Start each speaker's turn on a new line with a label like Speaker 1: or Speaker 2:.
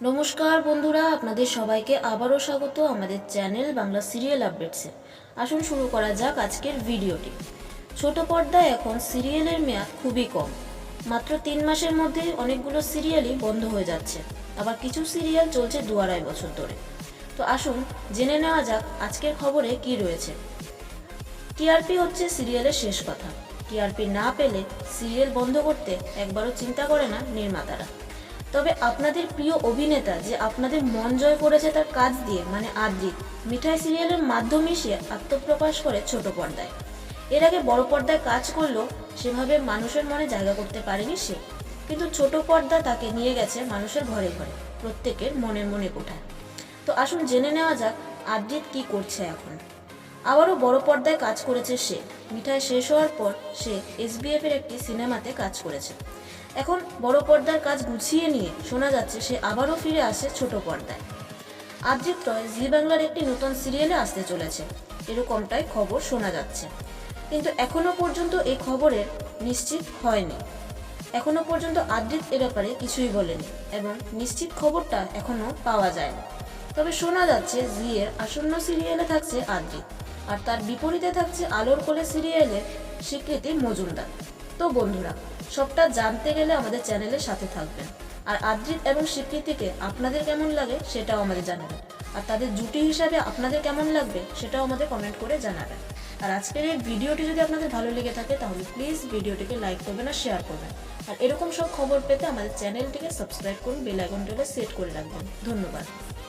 Speaker 1: নমস্কার বন্ধুরা, আপনাদের সবাইকে আবারও স্বাগত আমাদের চ্যানেল বাংলা সিরিয়াল আপডেটসে। আসুন শুরু করা যাক আজকের ভিডিওটি। ছোট পর্দায় এখন সিরিয়ালের মেয়াদ খুবই কম। মাত্র তিন মাসের মধ্যেই অনেকগুলো সিরিয়ালই বন্ধ হয়ে যাচ্ছে। আবার কিছু সিরিয়াল চলছে দু আড়াই বছর ধরে। তো আসুন জেনে নেওয়া যাক আজকের খবরে কি রয়েছে। টিআরপি হচ্ছে সিরিয়ালের শেষ কথা। টিআরপি না পেলে সিরিয়াল বন্ধ করতে একবারও চিন্তা করে না নির্মাতারা। তবে আপনাদের প্রিয় অভিনেতা যে আপনাদের মন জয় করেছে তার কাজ দিয়ে মানে আদ্রিত মিঠাই সিরিয়ালের মাধ্যমে সে আত্মপ্রকাশ করে ছোট পর্দায়। এর আগে বড় পর্দায় কাজ করলেও সেভাবে মানুষের মনে জায়গা করতে পারেনি সে। কিন্তু ছোট পর্দা তাকে নিয়ে গেছে মানুষের ঘরে ঘরে, প্রত্যেকের মনের মনে কোঠায়। তো আসুন জেনে নেওয়া যাক আদ্রিত কি করছে এখন। আবারও বড় পর্দায় কাজ করেছে সে। মিঠাই শেষ হওয়ার পর সে এসবিএফ এর একটি সিনেমাতে কাজ করেছে। এখন বড় পর্দার কাজ গুছিয়ে নিয়ে শোনা যাচ্ছে সে আবারও ফিরে আসে ছোট পর্দায়। আদ্রিত রয় জি বাংলার একটি নতুন সিরিয়ালে আসতে চলেছে। এরকমটাই খবর শোনা যাচ্ছে। কিন্তু এখনও পর্যন্ত এই খবরের নিশ্চিত হয়নি। এখনও পর্যন্ত আদ্রিত এ ব্যাপারে কিছুই বলেনি এবং নিশ্চিত খবরটা এখনও পাওয়া যায়নি। তবে শোনা যাচ্ছে জি এর আসন্ন সিরিয়ালে থাকছে আদ্রিত আর তার বিপরীতে থাকছে আলোর কোলে সিরিয়ালের স্বীকৃতি মজুমদার। তো বন্ধুরা, সবটা জানতে গেলে আমাদের চ্যানেলের সাথে থাকবেন। আর আদ্রিত এবং স্বীকৃতিকে আপনাদের কেমন লাগে সেটাও আমাদের জানাবেন। আর তাদের জুটি হিসাবে আপনাদের কেমন লাগবে সেটাও আমাদের কমেন্ট করে জানাবেন। আর আজকের এই ভিডিওটি যদি আপনাদের ভালো লেগে থাকে, তাহলে প্লিজ ভিডিওটিকে লাইক করবেন আর শেয়ার করবেন। আর এরকম সব খবর পেতে আমাদের চ্যানেলটিকে সাবস্ক্রাইব করুন বেল সেট করে রাখবেন। ধন্যবাদ।